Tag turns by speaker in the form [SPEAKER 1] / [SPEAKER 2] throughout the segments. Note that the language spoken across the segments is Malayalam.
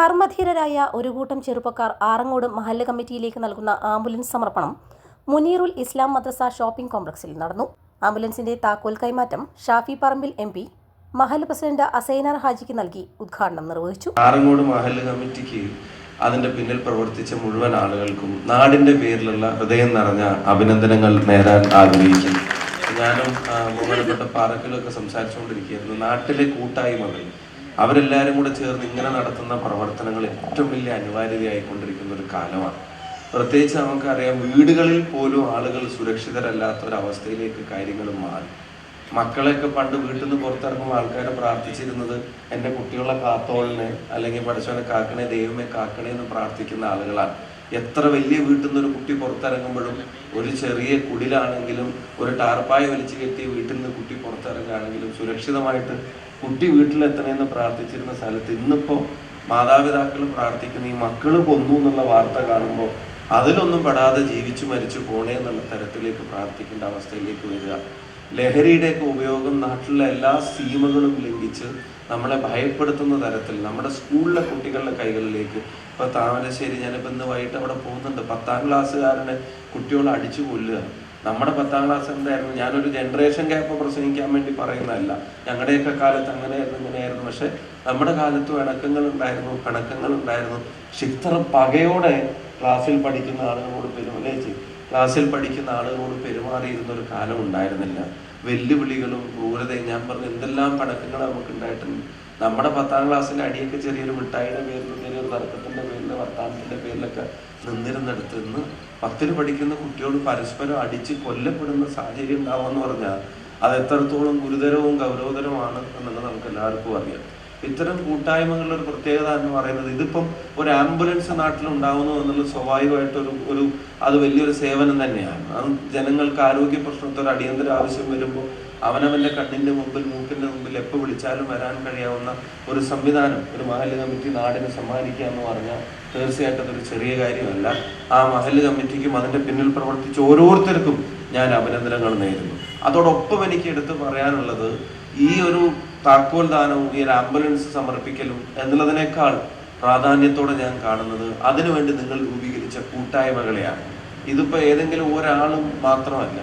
[SPEAKER 1] കർമ്മധീരരായ ഒരു കൂട്ടം ചെറുപ്പക്കാർ ആറങ്ങോട് മഹല്ല കമ്മിറ്റിയിലേക്ക് നൽകുന്ന ആംബുലൻസ് സമർപ്പണം മുനീറുൽ ഇസ്ലാം മദ്രസ ഷോപ്പിംഗ് കോംപ്ലക്സിൽ നടന്നു. ആംബുലൻസിന്റെ താക്കോൽ കൈമാറ്റം ഷാഫി പറമ്പിൽ എം പി മഹല്ല് പ്രസിഡന്റ് അസൈനാർ ഹാജിക്ക് നൽകി ഉദ്ഘാടനം നിർവഹിച്ചു.
[SPEAKER 2] ആറങ്ങോട് മഹല്ല കമ്മിറ്റിക്ക് അതിന്റെ പിന്നിൽ പ്രവർത്തിച്ച മുഴുവൻ ആളുകൾക്കും നാടിന്റെ പേരിലുള്ള ഹൃദയം നിറഞ്ഞ അഭിനന്ദനങ്ങൾ നേരാൻ ആഗ്രഹിക്കുന്നു. ഞാനും ബഹുമാനപ്പെട്ട പാറക്കലൊക്കെ സംസാരിച്ചുകൊണ്ടിരിക്കുകയായിരുന്നു. നാട്ടിലെ കൂട്ടായ്മകൾ അവരെല്ലാവരും കൂടെ ചേർന്ന് ഇങ്ങനെ നടത്തുന്ന പ്രവർത്തനങ്ങൾ ഏറ്റവും വലിയ അനിവാര്യതയായിക്കൊണ്ടിരിക്കുന്ന ഒരു കാലമാണ്. പ്രത്യേകിച്ച് നമുക്കറിയാം വീടുകളിൽ പോലും ആളുകൾ സുരക്ഷിതരല്ലാത്ത ഒരു അവസ്ഥയിലേക്ക് കാര്യങ്ങൾ മാറി. മക്കളെയൊക്കെ പണ്ട് വീട്ടിൽ നിന്ന് പുറത്തിറങ്ങുമ്പോൾ ആൾക്കാരെ പ്രാർത്ഥിച്ചിരുന്നത് എന്റെ കുട്ടികളെ കാത്തോളിനെ അല്ലെങ്കിൽ പഠിച്ചവനെ കാക്കണേ ദൈവമേ കാക്കണേ എന്ന് പ്രാർത്ഥിക്കുന്ന ആളുകളാണ്. എത്ര വലിയ വീട്ടിൽ നിന്ന് ഒരു കുട്ടി പുറത്തിറങ്ങുമ്പോഴും ഒരു ചെറിയ കുടിലാണെങ്കിലും ഒരു ടാർപ്പായ വലിച്ചു കെട്ടി വീട്ടിൽ നിന്ന് കുട്ടി പുറത്തിറങ്ങുകയാണെങ്കിലും സുരക്ഷിതമായിട്ട് കുട്ടി വീട്ടിലെത്തണമെന്ന് പ്രാർത്ഥിച്ചിരുന്ന സ്ഥലത്ത് ഇന്നിപ്പോ മാതാപിതാക്കൾ പ്രാർത്ഥിക്കുന്ന ഈ മക്കൾ കൊന്നു എന്നുള്ള വാർത്ത കാണുമ്പോൾ അതിലൊന്നും പെടാതെ ജീവിച്ചു മരിച്ചു പോണേ എന്നുള്ള തരത്തിലേക്ക് പ്രാർത്ഥിക്കേണ്ട അവസ്ഥയിലേക്ക് വരിക. ലഹരിയുടെയൊക്കെ ഉപയോഗം നാട്ടിലെ എല്ലാ സീമകളും ലംഘിച്ച് നമ്മളെ ഭയപ്പെടുത്തുന്ന തരത്തിൽ നമ്മുടെ സ്കൂളിലെ കുട്ടികളുടെ കൈകളിലേക്ക് ഇപ്പൊ താമരശ്ശേരി ഞാനിപ്പോ ഇന്ന് വൈകിട്ട് അവിടെ പോകുന്നുണ്ട്. പത്താം ക്ലാസ്സുകാരനെ കുട്ടികളെ അടിച്ചു കൊല്ലുക. നമ്മുടെ പത്താം ക്ലാസ് എന്തായിരുന്നു? ഞാനൊരു ജനറേഷൻ ഗ്യാപ്പ് പ്രസംഗിക്കാൻ വേണ്ടി പറയുന്നതല്ല. ഞങ്ങളുടെയൊക്കെ കാലത്ത് അങ്ങനെയായിരുന്നു ഇങ്ങനെയായിരുന്നു. പക്ഷെ നമ്മുടെ കാലത്ത് ഇണക്കങ്ങൾ ഉണ്ടായിരുന്നു പിണക്കങ്ങൾ ഉണ്ടായിരുന്നു. ഇത്ര പകയോടെ ക്ലാസ്സിൽ പഠിക്കുന്ന ആളുകളോട് പെരുമലേച്ച് ക്ലാസ്സിൽ പഠിക്കുന്ന ആളുകളോട് പെരുമാറിയിരുന്ന ഒരു കാലം ഉണ്ടായിരുന്നില്ല. വെല്ലുവിളികളും ക്രൂരതയും ഞാൻ പറഞ്ഞ എന്തെല്ലാം പടക്കങ്ങൾ നമുക്ക് ഉണ്ടായിട്ടുണ്ട് നമ്മുടെ പത്താം ക്ലാസ്സിലെ അടിയൊക്കെ ചെറിയൊരു മിഠായിയുടെ പേരിൽ ചെറിയൊരു തർക്കത്തിന്റെ പേരിൽ വർത്താനത്തിന്റെ പേരിലൊക്കെ നിന്നിരുന്നിടത്ത് നിന്ന് പത്തിൽ പഠിക്കുന്ന കുട്ടിയോട് പരസ്പരം അടിച്ച് കൊല്ലപ്പെടുന്ന സാഹചര്യം ഉണ്ടാവുമെന്ന് പറഞ്ഞാൽ അത് എത്രത്തോളം ഗുരുതരവും ഗൗരവതരമാണ് എന്നുള്ളത് നമുക്ക് എല്ലാവർക്കും അറിയാം. ഇത്തരം കൂട്ടായ്മകളുടെ ഒരു പ്രത്യേകത എന്ന് പറയുന്നത് ഇതിപ്പം ഒരു ആംബുലൻസ് നാട്ടിൽ ഉണ്ടാവുന്നു എന്നുള്ളത് സ്വാഭാവികമായിട്ടൊരു ഒരു അത് വലിയൊരു സേവനം തന്നെയാണ്. അത് ജനങ്ങൾക്ക് ആരോഗ്യ പ്രശ്നത്തിൽ അടിയന്തര ആവശ്യം വരുമ്പോൾ അവനവന്റെ കണ്ണിന്റെ മുമ്പിൽ മൂക്കിന്റെ മുമ്പിൽ എപ്പോൾ വിളിച്ചാലും വരാൻ കഴിയാവുന്ന ഒരു സംവിധാനം ഒരു മഹല്ല് കമ്മിറ്റി നാടിന് സമ്മാനിക്കുക എന്ന് പറഞ്ഞാൽ തീർച്ചയായിട്ടും അതൊരു ചെറിയ കാര്യമല്ല. ആ മഹല്ല് കമ്മിറ്റിക്കും അതിന്റെ പിന്നിൽ പ്രവർത്തിച്ച ഓരോരുത്തർക്കും ഞാൻ അഭിനന്ദനങ്ങൾ നേരുന്നു. അതോടൊപ്പം എനിക്ക് എടുത്തു പറയാനുള്ളത് ഈ ഒരു താക്കോൽ ദാനവും ഈ ഒരു ആംബുലൻസ് സമർപ്പിക്കലും എന്നുള്ളതിനേക്കാൾ പ്രാധാന്യത്തോടെ ഞാൻ കാണുന്നത് അതിനുവേണ്ടി നിങ്ങൾ രൂപീകരിച്ച കൂട്ടായ്മകളെയാണ്. ഇതിപ്പോ ഏതെങ്കിലും ഒരാളും മാത്രമല്ല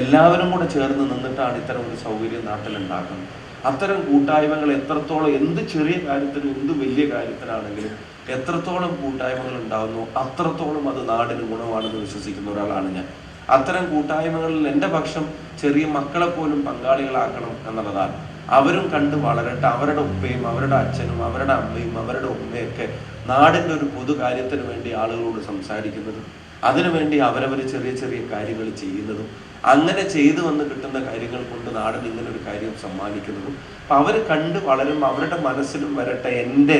[SPEAKER 2] എല്ലാവരും കൂടെ ചേർന്ന് നിന്നിട്ടാണ് ഇത്തരം ഒരു സൗകര്യം നാട്ടിലുണ്ടാക്കുന്നത്. അത്തരം കൂട്ടായ്മകൾ എത്രത്തോളം എന്ത് ചെറിയ കാര്യത്തിനും എന്ത് വലിയ കാര്യത്തിനാണെങ്കിലും എത്രത്തോളം കൂട്ടായ്മകൾ ഉണ്ടാകുന്നു അത്രത്തോളം അത് നാടിന് ഗുണമാണെന്ന് വിശ്വസിക്കുന്ന ഒരാളാണ് ഞാൻ. അത്തരം കൂട്ടായ്മകളിൽ എന്റെ പക്ഷം ചെറിയ മക്കളെ പോലും പങ്കാളികളാക്കണം എന്നുള്ളതാണ്. അവരും കണ്ട് വളരട്ടെ അവരുടെ ഉപ്പയും അവരുടെ അച്ഛനും അവരുടെ അമ്മയും അവരുടെ ഉമ്മയൊക്കെ നാടിന്റെ ഒരു പൊതു കാര്യത്തിന് വേണ്ടി ആളുകളോട് സംസാരിക്കുന്നതും അതിനുവേണ്ടി അവരവർ ചെറിയ ചെറിയ കാര്യങ്ങൾ ചെയ്യുന്നതും അങ്ങനെ ചെയ്തു വന്ന് കിട്ടുന്ന കാര്യങ്ങൾ കൊണ്ട് നാടിന് ഇങ്ങനെ ഒരു കാര്യം സമ്മാനിക്കുന്നതും അപ്പൊ അവർ കണ്ട് വളരും അവരുടെ മനസ്സിലും വരട്ടെ എന്റെ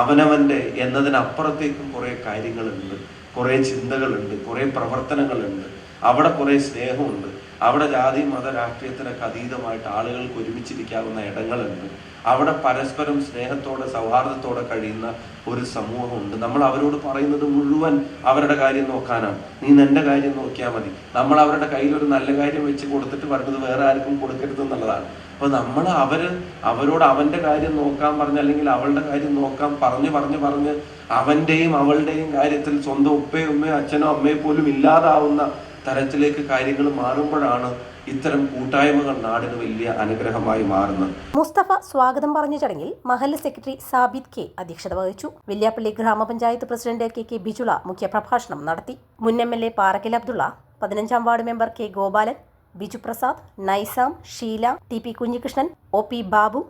[SPEAKER 2] അവനവന്റെ എന്നതിനപ്പുറത്തേക്കും കുറേ കാര്യങ്ങളുണ്ട് കുറേ ചിന്തകളുണ്ട് കുറേ പ്രവർത്തനങ്ങളുണ്ട്. അവിടെ കുറേ സ്നേഹമുണ്ട്. അവിടെ ജാതി മത രാഷ്ട്രീയത്തിനൊക്കെ അതീതമായിട്ട് ആളുകൾക്ക് ഒരുമിച്ചിരിക്കാവുന്ന ഇടങ്ങളുണ്ട്. അവിടെ പരസ്പരം സ്നേഹത്തോടെ സൗഹാർദ്ദത്തോടെ കഴിയുന്ന ഒരു സമൂഹമുണ്ട്. നമ്മൾ അവരോട് പറയുന്നത് മുഴുവൻ അവരുടെ കാര്യം നോക്കാനാണ്. നീ നിന്റെ കാര്യം നോക്കിയാൽ മതി. നമ്മൾ അവരുടെ കയ്യിൽ ഒരു നല്ല കാര്യം വെച്ച് കൊടുത്തിട്ട് പറഞ്ഞത് വേറെ ആർക്കും കൊടുക്കരുത് എന്നുള്ളതാണ്. അപ്പൊ നമ്മൾ അവർ അവരോട് അവന്റെ കാര്യം നോക്കാൻ പറഞ്ഞ് അല്ലെങ്കിൽ അവളുടെ കാര്യം നോക്കാൻ പറഞ്ഞ് പറഞ്ഞ് പറഞ്ഞ് അവന്റെയും അവളുടെയും കാര്യത്തിൽ സ്വന്തം ഉപ്പയും ഉമ്മയും അച്ഛനോ അമ്മയെ പോലും ഇല്ലാതാവുന്ന തരത്തിലേക്ക് കാര്യങ്ങൾ മാറുമ്പോഴാണ് ഇത്തരം കൂട്ടായ്മകൾ നാടിന് വലിയ അനുഗ്രഹമായി മാറുന്നത്.
[SPEAKER 1] മുസ്തഫ സ്വാഗതം പറഞ്ഞ ചടങ്ങിൽ മഹല്ല് സെക്രട്ടറി സാബിദ് കെ അധ്യക്ഷത വഹിച്ചു. വെല്ലിയാപ്പള്ളി ഗ്രാമപഞ്ചായത്ത് പ്രസിഡന്റ് കെ കെ ബിജുള മുഖ്യപ്രഭാഷണം നടത്തി. മുൻ M L A Parakkal Abdulla പതിനഞ്ചാം ward member K Gopalan Biju Prasad Naisam Sheela T P Kunhikrishnan O P Babu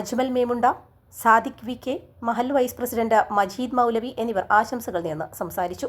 [SPEAKER 1] Ajmal Memunda Sadiq V K Mahal vice president Majeed മൗലവി എന്നിവർ ആശംസകൾ നേർന്ന് സംസാരിച്ചു.